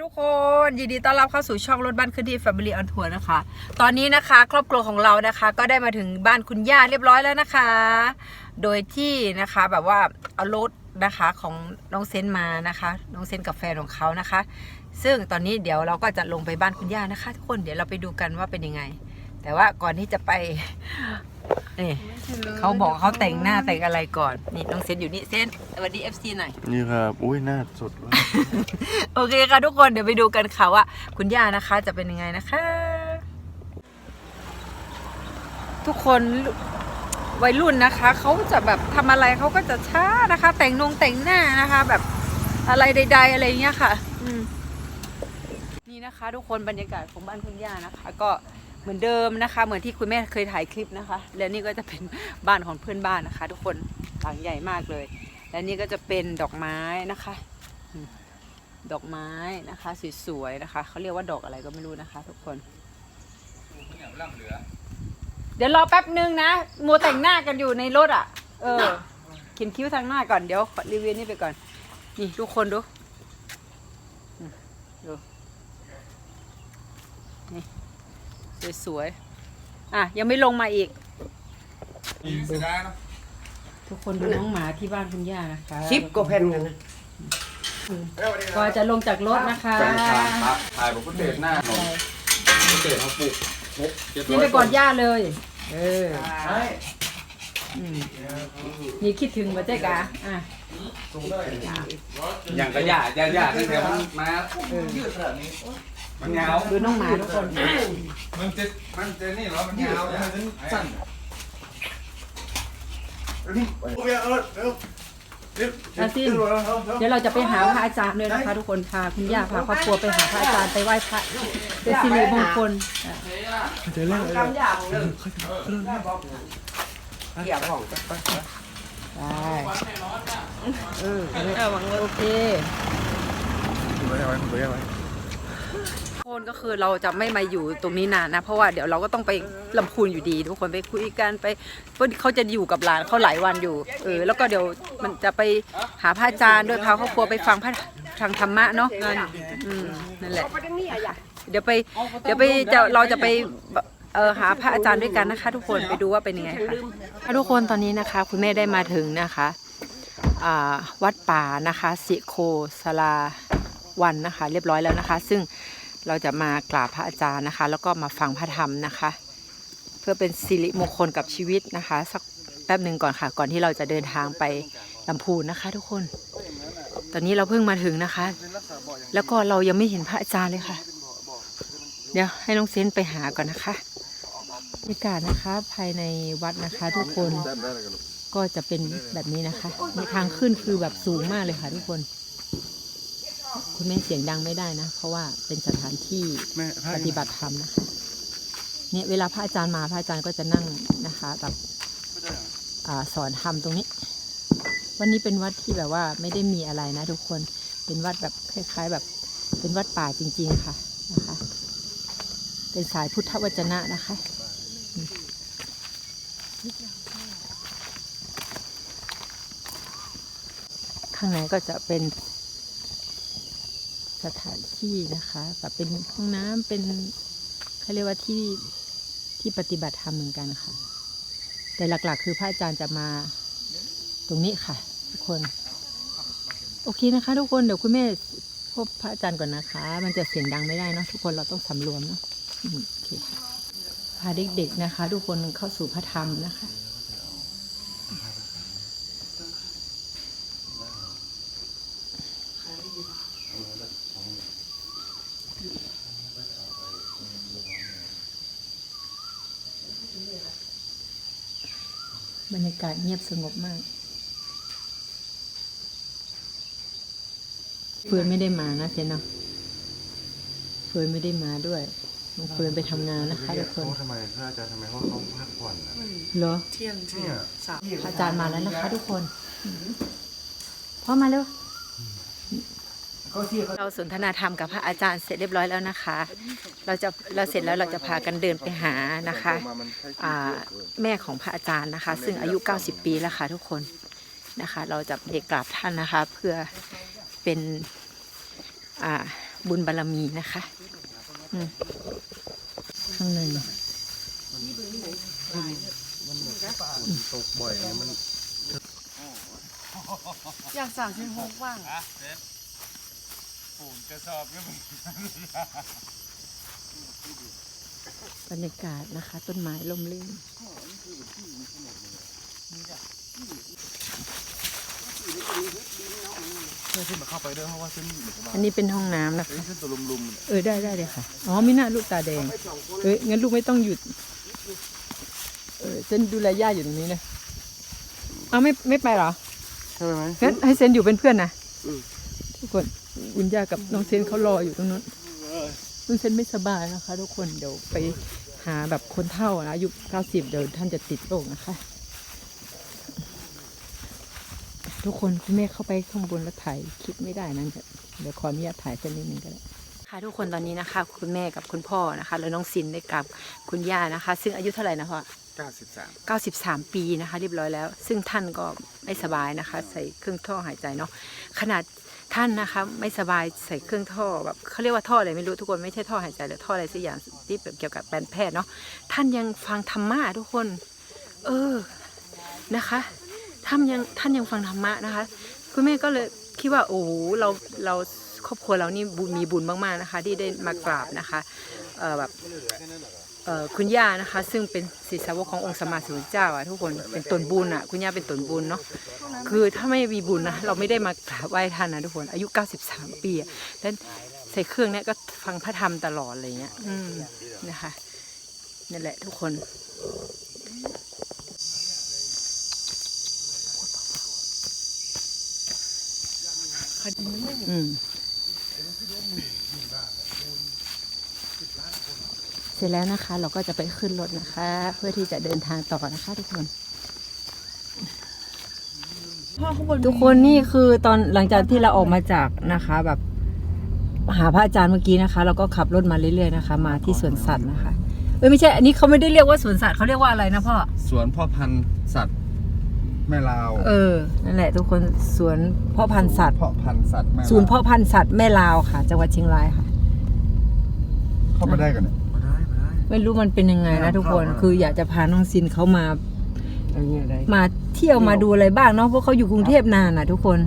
ทุกคนยินดีต้อนรับเข้าสู่ช่องรถบ้านคืนที่ Family on Tour นะคะ ตอนนี้นะคะครอบครัวของเรานะคะ ก็ได้มาถึงบ้านคุณย่าเรียบร้อยแล้วนะคะ โดยที่นะคะแบบว่าเอารถนะคะของน้องเซนมานะคะน้องเซนกับแฟนของเขานะคะ ซึ่งตอนนี้เดี๋ยวเราก็จะลงไปบ้านคุณย่านะคะ ทุกคนเดี๋ยวเราไปดูกันว่าเป็นยังไง แต่ว่าก่อนที่จะไปนี่เขาบอกเขาแต่งหน้าแต่งอะไรก่อน นี่น้องเซนอยู่นี่เซนสวัสดี FC หน่อย นี่ครับ อุ้ยหน้าสดมากโอเคค่ะทุกคนเดี๋ยวไปดูกันค่ะว่า คุณย่านะคะจะเป็นยังไงนะคะ ทุกคนวัยรุ่นนะคะเขาจะแบบทำอะไรเขาก็จะช้านะคะ แต่งนงแต่งหน้านะคะ แบบอะไรใด ๆ อะไรอย่างเงี้ยค่ะ อืมนี่นะคะ ทุกคนบรรยากาศของบ้านคุณย่านะคะ ก็ เหมือนเดิมนะคะ เหมือนที่คุณแม่เคยถ่ายคลิปนะคะ และนี่ก็จะเป็นบ้านของเพื่อนบ้านนะคะ ทุกคนหลังใหญ่มากเลย และนี่ก็จะเป็นดอกไม้นะคะ ดอกไม้นะคะสวยๆนะคะเขาเรียกว่าดอกอะไรก็ไม่รู้นะคะ ทุกคน เดี๋ยวรอแป๊บนึงนะมัวแต่งหน้ากันอยู่ในรถอะ เออเขียนคิ้วทางหน้าก่อนเดี๋ยวรีวิวนี่ไปก่อน นี่ทุกคนดูอืมดูนี่ สวยๆอะยังไม่ลงมาอีกทุกคนดูน้องหมาที่บ้านคุณย่านะคะสิบกว่าแผ่นกันนะก็จะลงจากรถนะคะแฟนทางครับถ่ายบอกพุเตจหน้าหนมพุเตจเขาปลูกครบเจ็ดร้นี่อยไปกอดย่าเลย เออใช่อืมนี่คิดถึงมาเจ๊กะอะอย่างกระยาญาญาตั้งแต่มันมายืดขนาดนี้ มันยาวดูน้องหมาทุกคน มันจะมันจะนี่เหรอมันยาวมันสั้นอาซินเดี๋ยวเราจะไปหาพระอาจารย์ด้วยนะคะ ทุกคนพาคุณย่าพาครอบครัวไปหาพระอาจารย์ไปไหว้พระเป็นสิริมงคลอะกำยาของเรื่องเกี่ยวของได้เออโอเคทุกค คนก็คือเราจะไม่มาอยู่ตรงนี้นานนะ เพราะว่าเดี๋ยวเราก็ต้องไปลำพูนอยู่ดี ทุกคนไปคุยกันไปเพราะเขาจะอยู่กับหลานเขาหลายวันอยู่เออแล้วก็เดี๋ยวมันจะไปหาพระอาจารย์ด้วยพาครอบครัวไปฟังพระทางธรรมะเนาะนั่นอืมนั่นแหละ เดี๋ยวไปเดี๋ยวไปจะเราจะไปเออหาพระอาจารย์ด้วยกันนะคะ ทุกคนไปดูว่าเป็นยังไงค่ะทุกคนตอนนี้นะคะ คุณแม่ได้มาถึงนะคะวัดป่านะคะ สิโคสลาวันนะคะ เรียบร้อยแล้วนะคะ ซึ่ง เราจะมากราบพระอาจารย์นะคะ แล้วก็มาฟังพระธรรมนะคะ เพื่อเป็นสิริมงคลกับชีวิตนะคะ สักแป๊บหนึ่งก่อนค่ะ ก่อนที่เราจะเดินทางไปลำพูนนะคะ ทุกคน ตอนนี้เราเพิ่งมาถึงนะคะ แล้วก็เรายังไม่เห็นพระอาจารย์เลยค่ะ เดี๋ยวให้น้องเซนไปหาก่อนนะคะบรรยากาศนะคะภายในวัดนะคะ ทุกคนก็จะเป็นแบบนี้นะคะในทางขึ้นคือแบบสูงมากเลยค่ะ ทุกคน คุณแม่เสียงดังไม่ได้นะ เพราะว่าเป็นสถานที่แม่ปฏิบัติธรรมนะคะเนี่ยเวลาพระอาจารย์มาพระอาจารย์ก็จะนั่งนะคะแบบอาสอนธรรมตรงนี้ วันนี้เป็นวัดที่แบบว่าไม่ได้มีอะไรนะ ทุกคนเป็นวัดแบบคล้าย ๆ แบบเป็นวัดป่าจริง ๆ ค่ะนะคะ เป็นสายพุทธวจนะนะคะอืมข้างในก็จะเป็น สถานที่นะคะแบบเป็นห้องน้ำเป็นเขาเรียกว่าที่ที่ปฏิบัติธรรมเหมือนกันค่ะ แต่หลักๆ คือพระอาจารย์จะมาตรงนี้ค่ะ ทุกคน โอเคนะคะ ทุกคนเดี๋ยวคุณแม่พบพระอาจารย์ก่อนนะคะ มันจะเสียงดังไม่ได้เนาะทุกคนเราต้องสำรวมเนาะโอเคค่ะพาเด็กๆนะคะ ทุกคนเข้าสู่พระธรรมนะคะ บรรยากาศเงียบสงบมาก เฟิร์นไม่ได้มานะเจนเนาะเฟิร์นไม่ได้มาด้วยน้องเฟิร์นไปทำงานนะคะทุกคนทำไมพระอาจารย์ทำไมว่าเขาพักผ่อนนะเหรอเที่ยงเที่ยงสามพระอาจารย์มาแล้วนะคะทุกคนพ่อมาเร็วก็ที่เขาเราสนทนาธรรมกับพระอาจารย์เสร็จเรียบร้อยแล้วนะคะ เราจะเราเสร็จแล้วเราจะพากันเดินไปหานะคะอ่าแม่ของพระอาจารย์นะคะ ซึ่งอายุ 90 ปีแล้วค่ะทุกคนนะคะ เราจะไปกราบท่านนะคะ เพื่อเป็นอ่าบุญบารมีนะคะอืมข้างในตกบ่อยไงมันอยากสั่งชิ้นหกบ้างบ รรยากาศนะคะ ต้นไม้ลมลื่นเพื่อที่มาเข้าไปด้วยเพราะว่าเส้นเหมือนกับว่าอันนี้เป็นห้องน้ำนะคะเส้นตัวลุมๆเนี่ยเออได้ได้เลยค่ะอ๋อไม่น่าลูกตาแดงเอ้ยงั้นลูกไม่ต้องหยุดเออเซนดูแลย่าอยู่ตรงนี้นะเอาไม่ไม่ไปเหรอใช่ไหมงั้นให้เซนอยู่เป็นเพื่อนนะอืมทุกคนคุณย่ากับน้องเซนเขารออยู่ตรงนู้นคุณเซนไม่สบายนะคะ ทุกคนเดี๋ยวไป หาแบบคนเฒ่านะอายุเก้าสิบเดี๋ยวท่านจะติดโรคนะคะ ทุกคนคุณแม่เข้าไปข้างบนแล้วถ่ายคลิปไม่ได้นะเดี๋ยวขออนุญาตถ่ายเส้นนิดนึงก็ได้ค่ะทุกคนตอนนี้นะคะ คุณแม่กับคุณพ่อนะคะแล้วน้องซินได้กับคุณย่านะคะ ซึ่งอายุเท่าไหร่นะพ่อ93 93 ปีนะคะ เรียบร้อยแล้ว ซึ่งท่านก็ไม่สบายนะคะ ใส่เครื่องท่อหายใจเนาะขนาด ท่านนะคะไม่สบายใส่เครื่องท่อแบบเขาเรียกว่าท่ออะไรไม่รู้ทุกคนไม่ใช่ท่อหายใจหรือท่ออะไรสักอย่างที่แบบเกี่ยวกับแพทย์เนาะท่านยังฟังธรรมะทุกคน เออนะคะท่านยังท่านยังฟังธรรมะนะคะ คุณแม่ก็เลยคิดว่าโอ้โหเราเราครอบครัวเรานี่บุญมีบุญมากๆนะคะ ที่ได้มากราบนะคะ แบบคุณย่านะคะ ซึ่งเป็นศิษย์สาวกขององค์สมมาสุทรเจ้าอะทุกคนเป็นตนบุญอะคุณย่าเป็นตนบุญเนาะคือถ้าไม่มีบุญนะเราไม่ได้มากราบไหว้ท่านนะทุกคนอายุ 93 ปีอะแล้วใส่เครื่องเนี้ยก็ฟังพระธรรมตลอดอะไรเงี้ยอืมนะคะนั่นแหละทุกคนอืม เส ร็จแล้วนะคะ เราก็จะไปขึ้นรถนะคะ เพื่อที่จะเดินทางต่อนะคะ ทุกคนพ่อข้างบนทุกคนนี่คือตอนหลังจากที่เราออกมาจากนะคะ แบบหาพระอาจารย์เมื่อกี้นะคะ เราก็ขับรถมาเรื่อยๆนะคะ มาที่สวนสัตว์นะคะเอ้ยไม่ใช่ อันนี้เขาไม่ได้เรียกว่าสวนสัตว์เขาเรียกว่าอะไรนะพ่อสวนพ่อพันธุ์สัตว์แม่ลาวเออนั่นแหละ ทุกคนสวนเพ่อพันธุ์สัตว์เพาะพันธุ์สัตว์แม่ลาวศูนย์เพ่อพันธุ์สัตว์แม่ลาวค่ะจังหวัดเชียงรายค่ะ เข้าไปได้กันเนี่ยมา ได้มาได้ไม่รู้มันเป็นยังไงนะทุกคนคืออยากจะพาน้องซินเขามาอันนี้อะไรมาเที่ยวมาดูอะไรบ้างเนาะเพราะเขาอยู่กรุงเทพนานนะทุกคน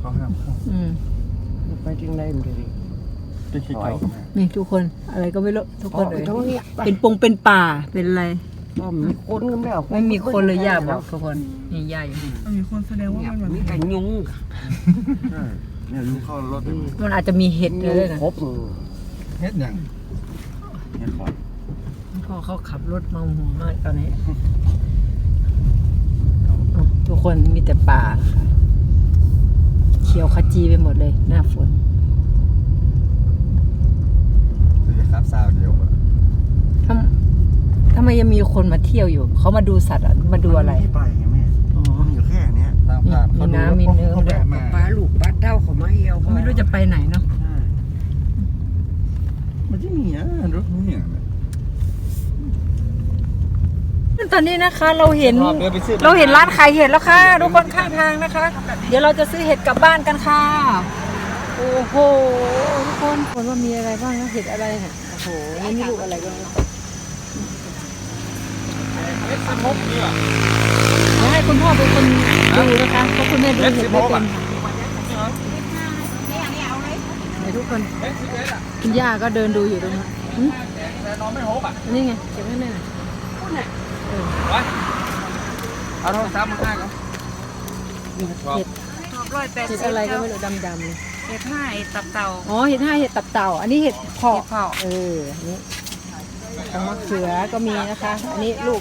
เขาห้ามเข้าอืมไปจึงได้มันจะดีไปคิดเก่ากับแม่นี่ทุกคนอะไรก็ไม่รู้ทุกคนเลยตรงนี้เป็นปงเป็นป่าเป็นอะไรมีคนกันแล้วไม่มีคนเลยย่าบอกทุกคนนี่ย่าอยู่นี่มีคนแสดงว่ามันแบบมีแต่ยุงใช่เนี่ยลูกเข้ารถเลยมันอาจจะมีเห็ดเลยนะครบเฮ็ดหยังเฮ็ดขอด พ่อเขาขับรถมาหัวมากตอนนี้ ทุกคนมีแต่ป่าค่ะเขียวขจีไปหมดเลย หน้าฝนคือครับซาวเดียวอะทำทำไมยังมีคนมาเที่ยวอยู่ เขามาดูสัตว์อะมาดูอะไร ที่ไปไงแม่อ๋อ มันอยู่แค่เนี้ยตามผ่านเขามีดูน้ำมีเนื้อ เขาแวะมาปลาลูกปลาเต้าเขาไม่เอาเขาไม่รู้จะไปไหนเนาะ ใช่มันจะมีอะรถนี่อะ ตอนนี้นะคะเราเห็นชอบเดินไปซื้อเราเห็นร้านขายเห็ดแล้วค่ะทุกคนข้างทางนะคะ เดี๋ยวเราจะซื้อเห็ดกลับบ้านกันค่ะโอ้โหทุกคนคนว่ามีอะไรบ้างนะเห็ดอะไรเนี่ยโอ้โหนี่มีลูกอะไรบ้างนะเดี๋ยวให้คุณพ่อเป็นคนดูนะคะเพราะคุณแม่ดูเห็ดไม่เป็นเดี๋ยวทุกคนคุณย่าก็เดินดูอยู่ตรงนั้นหึแต่น้องไม่โฮกอะนี่ไงเก็บให้แม่หน่อย เออเอาโทรศัพท์มาให้เขาชอบเห็ดร้อยแปดเห็สิดบอะไรก็ไม่รู้ดำๆเลยเห็ดห้าเห็ดตับเต่าอ๋อเห็ดห้าเห็ดตับเต่า อันนี้เห็ดเพาะเห็ดเผาเอออันนี้ทางมะเขือก็มีนะคะ อันนี้ลูก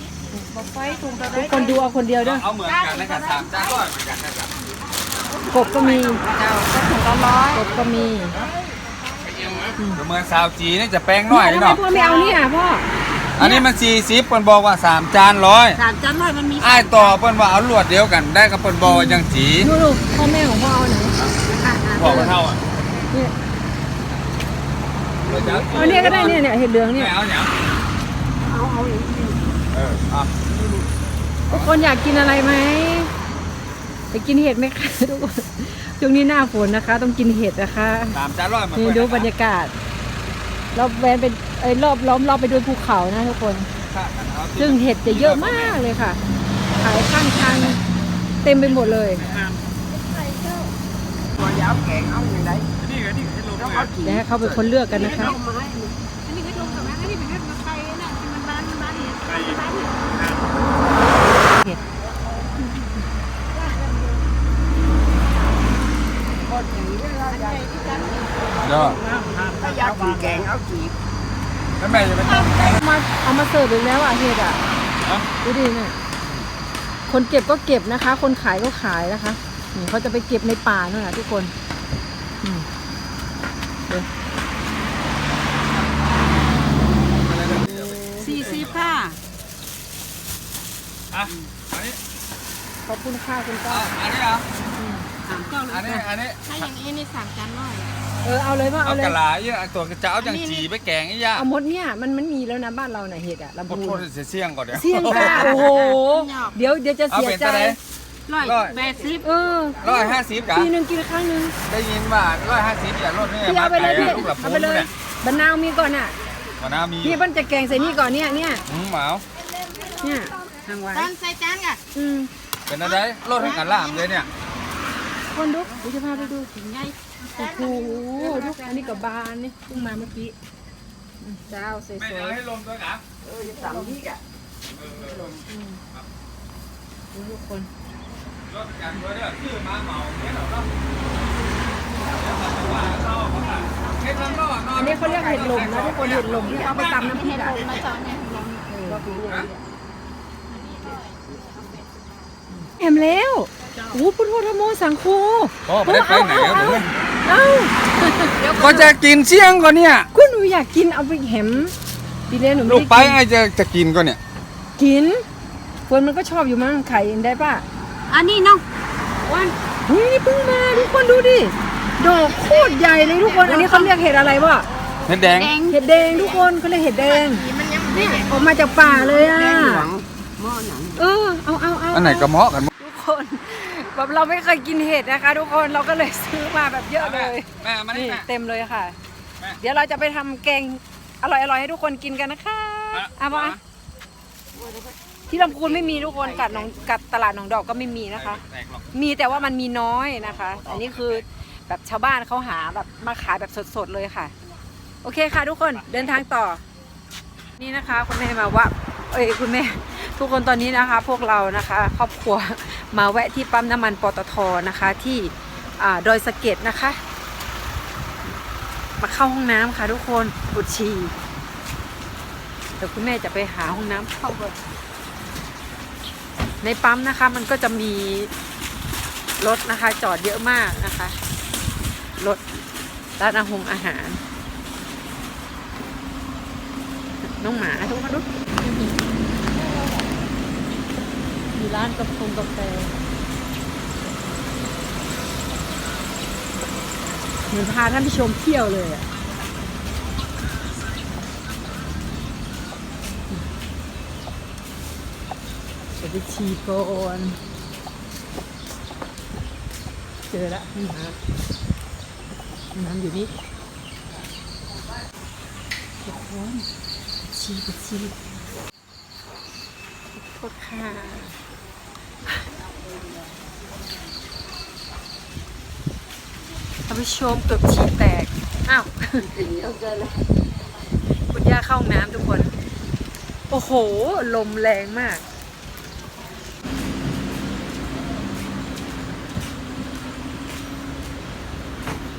บอกไฟถุงตะทุกคนดูเอาคนเดียวเด้วยเอาเหมือนกันนะครับสามจานร้อยเหมือนกันนะครับกบก็มีเจ้าก็ถุงละร้อยกบก็มีเหมือนสาวจีนี่จะแป้งน้อยทำไมเนาะพ่อไม่เอานี่อะพ่อ อันนี้มันสี่สิบเปิ้นบอกว่าสามจานร้อยสามจานร้อยมันมีอ้ายต่อเปิ้นว่าเอาลวดเดียวกันได้กับเปิ้นบอกว่าจังจีดูลูกพ่อแม่ของพ่อเอาไหนบอกว่าเท่าอะเนี่ยเอาเนี่ยก็ได้เนี่ยเนี่ยเห็ดเหลืองไม่เนี่ยเอาเนี่ยเออเอาทุกคนอยากกินอะไรไหมไปกินเห็ดไหมคะทุกคนช่วงนี้หน้าฝนนะคะ ต้องกินเห็ดนะคะตามจานร้อยมานี่ดูบรรยากาศรอบแวนเป็น ไอ้ยรอบล้อมรอบไปด้วยภูเขานะทุกคน ซึ่งเห็ดจะเยอะมากเลยค่ะ ขายข้างทางเต็มไปหมดเลยตัวยาวแกงเอาอย่างไรนี่ไงนี่ให้ลงแล้วเอาจีและให้เขาเป็นคนเลือกกันนะคะเอาไม้อันนี้ก็ลงกับแม่อันนี้เป็นแม่มาไทยนะที่มันบ้านบ้านเนี่ยบ้านเนี่ยเห็ดก็จีเนี่ยเราอยากเนาะถ้าอยากจีแกงเอาจี แล้วแม่จะไปทำเอามาเอามาเสิร์ฟอีกแล้วอะเห็ดอะฮะ ดูดิเนี่ยคนเก็บก็เก็บนะคะ คนขายก็ขายนะคะนี่เขาจะไปเก็บในป่านั่นแหละทุกคนอืมเดี๋ยวสี่สิบค่ะอะอันนี้ขอบคุณค่ะคุณอะป้าอันนี้เหรอะสามเก้าเลยอันนี้ อันนี้ ถ้าอย่างนี้นี่สามจานร้อย เออเอาเลยว่าเอาเอาเลยกระลาเยอะตัวกระเจ้าจังจีไปแกงไอ้ย่าเอาหมดเนี่ยมันมันมีแล้วนะบ้านเราน่ะเห็ดอะลำหมพูดนโทษเสียงก่อนเดี๋ยว เสี่ยงค่ะโอ้โห เดี๋ยวเดี๋ยวจะเอาเสียเป็นใจเท่าไหร่ร้อยร้อย แปดสิบเออร้อยห้าสิบกะปีหนึ่งกินครั้งหนึ่งได้ยินว่าร้อยห้าสิบอย่าลดเนี่ยพี่เอาไปเลยพี่ลูกหลับเอาปูไปเลยเนี่ยบะนาวมีก่อนอะมะนาวมีพี่เปั้นจะแกงใส่นี่ก่อนเนี่ยเนี่ยหืมหมาวเนี่ยทางไว้จานใส่จานกันอืมเป็นอะไรลดให้กันล่ามเลยเนี่ยคนดูเดี๋ยวจะพาไปดูถึงไง โอ้โหดูอันนี้กับบานนี่เพิ่งมาเมื่อกี้อืมเจ้าสวยแม่จะให้ลมด้วยนะเออจะสั่งที่กะๆดูทุกคนลดกันด้วยเด้อชื่อมาเหมาเนี่ยเหรอเนาะเดี๋ยวมันจะว่าเข้าเขาอะเฮ็ดทางนอกนออันนนี้เขาเรียกเห็ดลมนะทุกคนเห็ดลมที่เอาไปตำน้ำพริกอะมาจานเนี่ยลองเออแอมแล้วโอ้พุทโธธรรมโมสังโฆโอ้ไม่ได้ไปไหนครับผม เอ้าก็จะกินเสี่ยงก่อนเนี่ยคุณหนูอยากกินเอาไปแหมดีเลยหนูไม่ลูกได้ไปกินไอ้จะจะกินก่อนเนี่ย กินเฟิร์นมันก็ชอบอยู่มั้งไข่เองได้ป่ะอันนี้น้องวันเฮ้ยนี่เพิ่งมาทุกคนดูดิดอกโคตรใหญ่เลยทุกคนอันนี้เขาเรียกเห็ดอะไรวะเห็ดแดง แดงเห็ดแดงทุกคนเขาเรียกเห็ดแดงมันยังเนี่ยออกมาจากป่าเลยอะแกงหวังหม้อหนังเออเอาเอาเอาอันไหนกระเหมาะกันหมดทุกคน แบบเราไม่เคยกินเห็ดนะคะ ทุกคนเราก็เลยซื้อมาแบบเยอะเลยแม่มานี่นี่แม่ เต็มเลยค่ะ แม่เดี๋ยวเราจะไปทำแกงอร่อยๆให้ทุกคนกินกันนะคะอะเอาปะที่ลำพูนไม่มีทุกคนกัดหนองกัดตลาดหนองดอกก็ไม่มีนะคะ แตกหรอกมีแต่ว่ามันมีน้อยนะคะ อันนี้คือแบบชาวบ้านเขาหาแบบมาขายแบบสดๆเลยค่ะ โอเคค่ะทุกคนเดินทางต่อ นี่นะคะ คุณแม่มาว่าเอ้ยคุณแม่ ทุกคนตอนนี้นะคะพวกเรานะคะครอบครัวมาแวะที่ปั๊มน้ำมันปตทนะคะที่ดอยสะเก็ดนะคะ มาเข้าห้องน้ำค่ะทุกคนปวดฉี่เดี๋ยวคุณแม่จะไปหาห้องน้ำเข้าก่อนในปั๊มนะคะมันก็จะมีรถนะคะ จอดเยอะมากนะคะรถร้านอาหงอาหาร น้องหมาทุกคนดูมี ร้านกาแฟกาแฟเหมือนพาท่านผู้ชมเที่ยวเลยอะจะไปชีก่อนเจอแล้วน้ำน้ำอยู่นี่ทุกคนชีไปชีโทษค่ะ ท่านผู้ชมเกือบฉี่แตก อ้าว คุณย่าเข้าห้องน้ำทุกคน โอ้โห ลมแรงมาก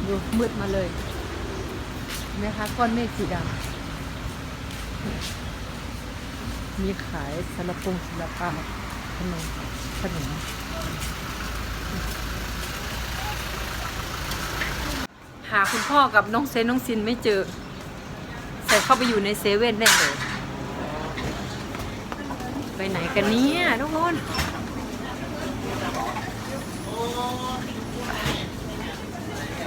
ดูมืดมาเลยเห็นะคะก้อนเมฆสีดำมีขายสารปงศิลปะ ขนมขนมหาคุณพ่อกับน้องเซนน้องซินไม่เจอ ใส่เข้าไปอยู่ในเซเว่นแน่เลยไปไหนกันเนี่ยทุกคน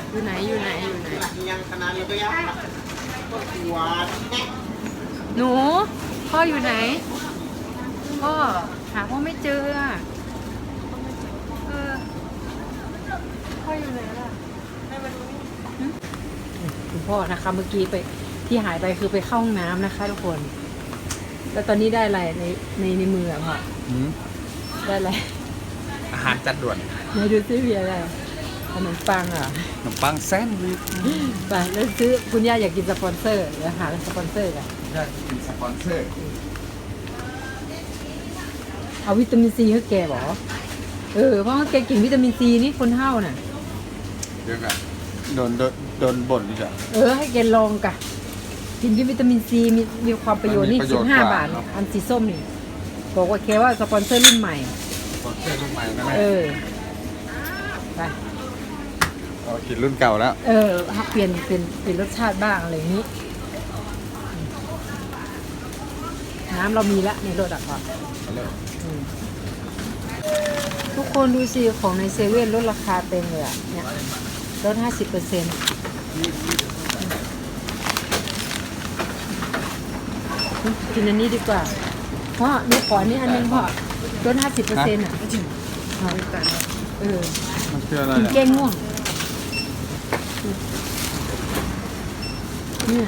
อยู่ไหนอยู่ไหนอยู่ไหนยังขนาดเลยก็ยานหนู พ่ออยู่ไหน พ่อ หาพ่อไม่เจออะเออพ่ออยู่ไหนล่ะให้มาดูนี่คุณพ่อนะคะ เมื่อกี้ไปที่หายไปคือไปเข้าห้องน้ำนะคะทุกคน แล้วตอนนี้ได้อะไรในในในมืออะพ่อได้อะไรอาหารจัดด่วนไหนดูซิมีอะไรขนมปังเหรอะ ขนมปังแซนด์วิชไปแล้วซื้อคุณย่าอยากกินสปอนเซอร์เดี๋ยวหาสปอนเซอร์กันอยากกินสปอนเซอร์ เอาวิตามินซีให้แกบอกเออ เพราะว่าแกกินวิตามินซีนี่คนเท่าน่ะ เดี๋ยวกันโดนโดนโดนบ่นดีจ้ะเออ ให้แกลองกะ กินวิตามินซีมีมีความประโยชน์นี่มันมีประโยสิชบน์ห้ากว่าบาท เนอะ อันสีส้มนี่ บอกว่าแกว่าสปอนเซอร์รุ่นใหม่สปอนเซอร์รุ่นใหม่นะแม่เออไปเรากินรุ่นเก่าแล้ว เออเปลี่ยนเป็นเปลี่ยนรสชาติบ้างอะไรอย่างนี้ น้ำเรามีละในรถอะก่อนอืม ทุกคนดูสิของในเซเว่นลดราคาเต็มเลยอะเนี่ยลดห้าสิบเปอร์เซ็นต์กินอันนี้ดีกว่าพ่อหนูขออันนี้อันนึงพ่อลดห้าสิบเปอร์เซ็นต์อะเอาเออมันคืออะไรกินอะแก้ง่วงเนี่ย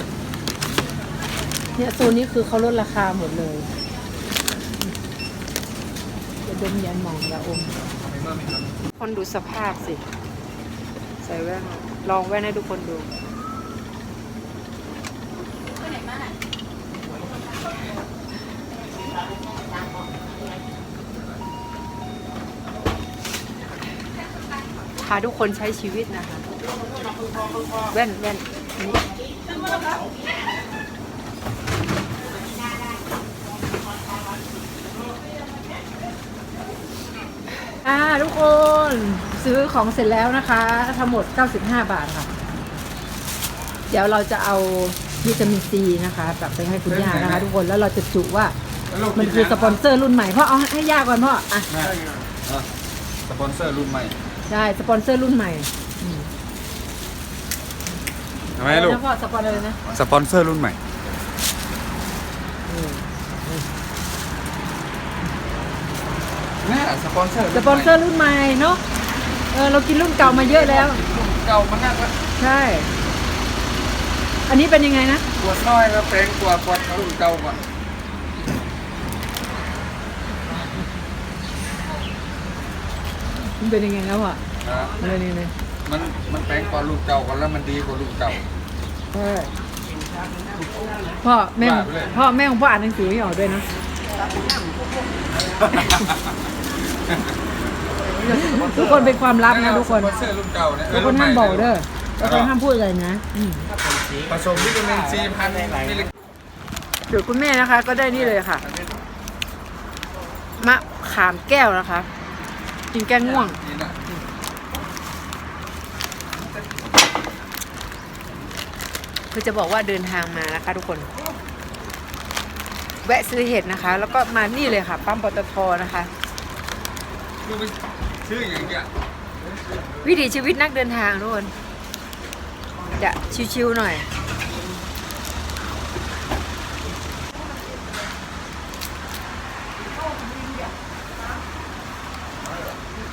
เนี่ยโซนนี้คือเขาลดราคาหมดเลยจะด มยันหมองยาอม คนดูสภาพสิ ใส่แว่นลองแว่นให้ทุกคนดูพาทุกคนใช้ชีวิตนะคะ แว่นแว่น อ่าทุกคนซื้อของเสร็จแล้วนะคะ ทั้งหมด 95 บาทค่ะ เดี๋ยวเราจะเอาวิตามินซีนะคะกลับไปให้คุณย่านะคะ ทุกคนแล้วเราจะจุว่า มันคือสปอนเซอร์รุ่นใหม่พ่อเอาให้ย่าก่อนพ่ออะแม่อะสปอนเซอร์รุ่นใหม่ได้สปอนเซอร์รุ่นใหม่อืมทำไมลูก แล้วพ่อสปอนเลยนะ สปอนเซอร์รุ่นใหม่ แม่สปอนเซอร์สปอนเซอร์รุ่นใหม่เนาะเออเรากินรุ่นเก่ามาเยอะแล้วเก่ามันน่าจะใช่ อันนี้เป็นยังไงนะปวดน้อยแล้วแปลงกว่าปวดรุ่นเก่าก่อนมันเป็นยังไงแล้วอะนะอะไรนี่เลยมันมันแปลงกว่ารุ่นเก่าก่อนแล้วมันดีกว่ารุ่นเก่าใช่พ่อแม่ของว่าไปเลยพ่อแม่ของพ่ออ่านหนังสือไม่ออกด้วยนะ ทุกคนเป็นความลับนะทุกคน สปอนเซอร์รุ่นเก่าเนี่ยทุกคนห้ามบอกเด้อทุกคนห้ามพูดอะไรนะอืมผสมวิตามินซีพันมิลลิกรัมเดี๋ยวคุณแม่นะคะ ก็ได้นี่เลยค่ะ มะขามแก้วนะคะ กินแก้ง่วง นี่นะคือจะบอกว่าเดินทางมานะคะ ทุกคน แวะซื้อเห็ดนะคะ แล้วก็มานี่เลยค่ะ ปั๊มปตทนะคะ ดูไปชื่ออย่างเงี้ยวิถีชีวิตนักเดินทางทุกคนจะชิวๆหน่อย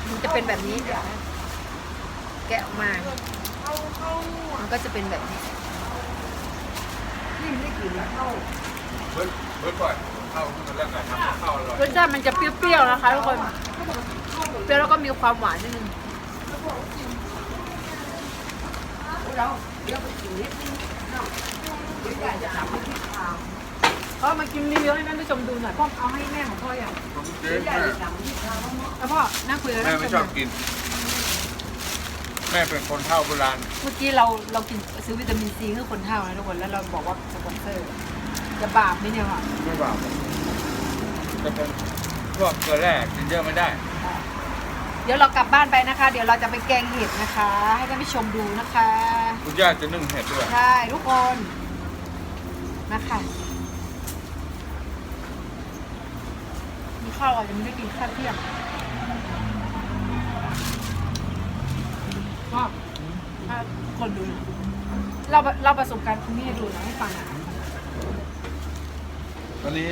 มันจะเป็นแบบนี้ แกะออกมา มันก็จะเป็นแบบนี้เบิร์ดเบิร์ดก่อนเข้าขึ้นมาแล้วกันทำเข้าอร่อย รสชาติมันจะเปรี้ยวๆนะคะทุกคน เปรี้ยวแล้วก็มีความหวานนิดนึงพ่อมากินรีวิวให้ท่านผู้ชมดูหน่อยพ่อเอาให้แม่ของพ่ออย่างเจ๊แม่แล้วพ่อนั่งคุยกับแม่ท่านไม่ผู้ชชอมบกิน แม่เป็นคนเท่าโบราณเมื่อกี้เราเรากินซื้อวิตามินซีให้คนเท่านะทุกคนแล้วเราบอกว่าสปอนเซอร์จะบาปไหมเนี่ยพ่อไม่บาปจะเป็นพวกเกลือแร่กินเยอะไม่ได้ เดี๋ยวเรากลับบ้านไปนะคะ เดี๋ยวเราจะไปแกงเห็ดนะคะ ให้ท่านผู้ชมดูนะคะ คุณย่าจะนึ่งเห็ดด้วย ใช่ทุกคนมาค่ะมีข้าวเรายังไม่ได้กินข้าวเที่ยงก็ถ้าคนดูนะเราเราประสบการณ์ตรงนี้ให้ดูนะให้ฟังอะตอนนี้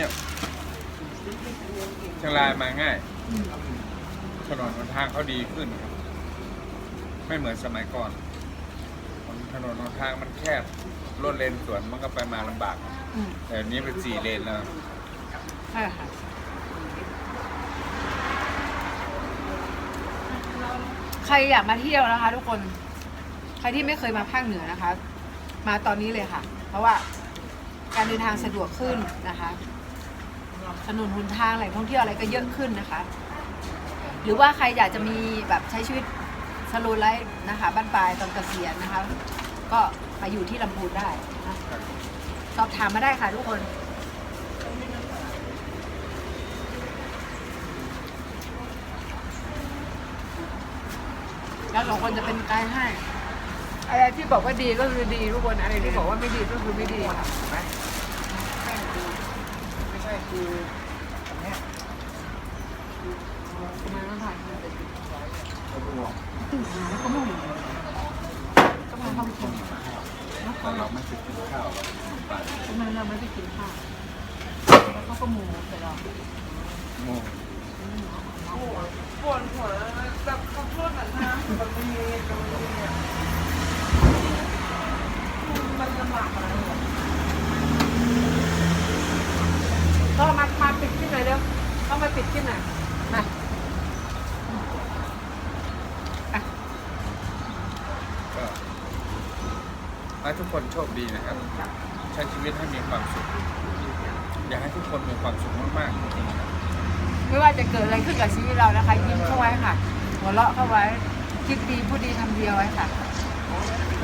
เชียงรายมาง่าย อืม ถนนหนทางเขาดีขึ้นครับไม่เหมือนสมัยก่อน ถนนหนทางมันแคบรถเลนสวนมันก็ไปมาลำบาก อืมแต่อันนี้เป็นสี่เลนแล้ว ใช่ค่ะ ใครอยากมาเที่ยวนะคะ ทุกคน ใครที่ไม่เคยมาภาคเหนือนะคะ มาตอนนี้เลยค่ะ เพราะว่าการเดินทางสะดวกขึ้นนะคะถนนหนทางแหล่งท่องเที่ยวอะไรก็เยอะขึ้นนะคะ หรือว่าใครอยากจะมีแบบใช้ชีวิตสโลไลฟ์นะคะบ้านปลายตอนเกษียณนะคะ ก็มาอยู่ที่ลำพูนได้นะสอบถามมาได้ค่ะทุกคนแล้วสองคนจะเป็นไกด์ให้ อะไรที่บอกว่าดีก็คือดีทุกคนอะไรที่บอกว่าไม่ดีก็คือไม่ดีค่ะ ไม่ใช่คือเนี่ย ทำไมต้องถ่ายมันเป็น แล้วก็มุ่งก็มาทำกินแต่เราไม่ไปกินข้าวทำไมเราไม่ไปกินข้าวแล้วก็ก็หมูไปลองโมปวดหัวแบบขอโทษนะนะมันมีมันมีเนี่ยมันลำบากอะไรก็มามาปิดที่ไหนอยเร็วต้องมาปิดที่ไหนอยมาอะ ก็ให้ทุก คนโชคดีนะครับ ใช้ชีวิตให้มีความสุข อยากให้ทุกคนมีความสุขมากๆจริงๆครับไม่ว่าจะเกิดอะไรขึ้นกับชีวิตเรานะคะยิ้มเข้าไว้ค่ะ หัวเราะเข้าไว้ คิดดีพูดดีทำดีเอาไว้ค่ะ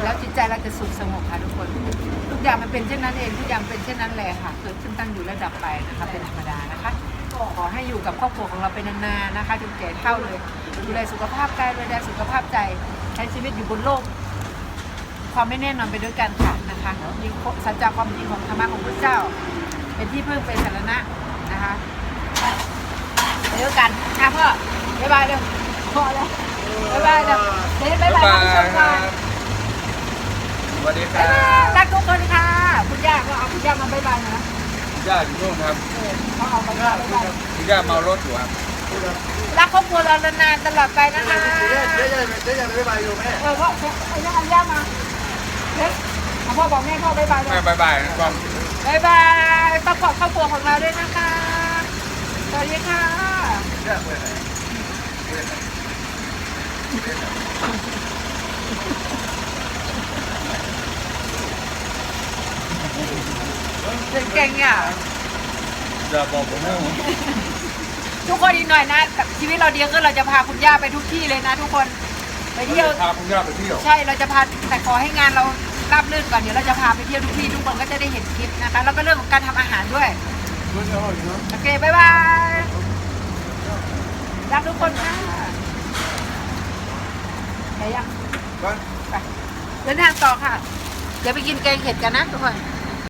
แล้วจิตใจเราจะสุขสงบค่ะทุกคน ทุกอย่างมันเป็นเช่นนั้นเองทุกอย่างเป็นเช่นนั้นแหละค่ะ เกิดขึ้นตั้งอยู่ระดับไปนะคะเป็นธรรมดานะคะขอให้อยู่กับครอบครัวของเราเป็นนานๆนะคะจนแก่เท่าเลยดูแลสุขภาพกายดูแลสุขภาพใจใช้ชีวิตอยู่บนโลก ความไม่แน่นอนไปด้วยกันค่ะนะคะมีสัจจะความจริงของธรรมะของพระเจ้า เป็นที่พึ่งเป็นสารณะนะคะไปด้วยกันค่ะพ่อบ๊ายบายเร็วพอแล้วบ๊ายบายเร็วเดี๋ยวบ๊ายบายท่านผู้ชมก่อนสวัสดีคบ๊ารัยบายบรักทุกคนค่ะคุณย่าก็เอาคุณย่ามาบ๊ายบายนะญาติอยู่นู่นครับเออเขาเอาไปบ๊ายบายคุณย่าเมารถอยู่ครับรักครอบครัวเรานานๆตลอดไปนะคะเดี๋ยวเดี๋ยวเดี๋ยวจะไปไปอยู่แม่เออพ่อเอาย่าเอาย่ามา เล็กเอาพ่อบอกแม่พ่อบ๊ายบายเลแม่ยบายบายนะครับบ๊ายบายประกอบครอบครัวของเราด้วยนะคะ สวัสดีค่ะเนี่ยไปไหนเก่งอะจะบอกผมว่าทุกคนอีกหน่อยนะแบบชีวิตเราดีขึ้นเราจะพาคุณย่าไปทุกที่เลยนะ ทุกคน ไปเที่ยว พาคุณย่าไปเที่ยว ใช่ เราจะพาแต่ขอให้งานเรา ราบรื่นก่อนเดี๋ยวเราจะพาไปเที่ยวทุกที่ทุกคนก็จะได้เห็นคลิปนะคะ แล้วก็เรื่องของการทำอาหารด้วยรู้จักเขาอยู่เนาะโอเคบ๊ายบายรักทุกคนค่ะไปยังบ้านไปเดินทางต่อค่ะ เดี๋ยวไปกินแกงเห็ดกันนะทุกคน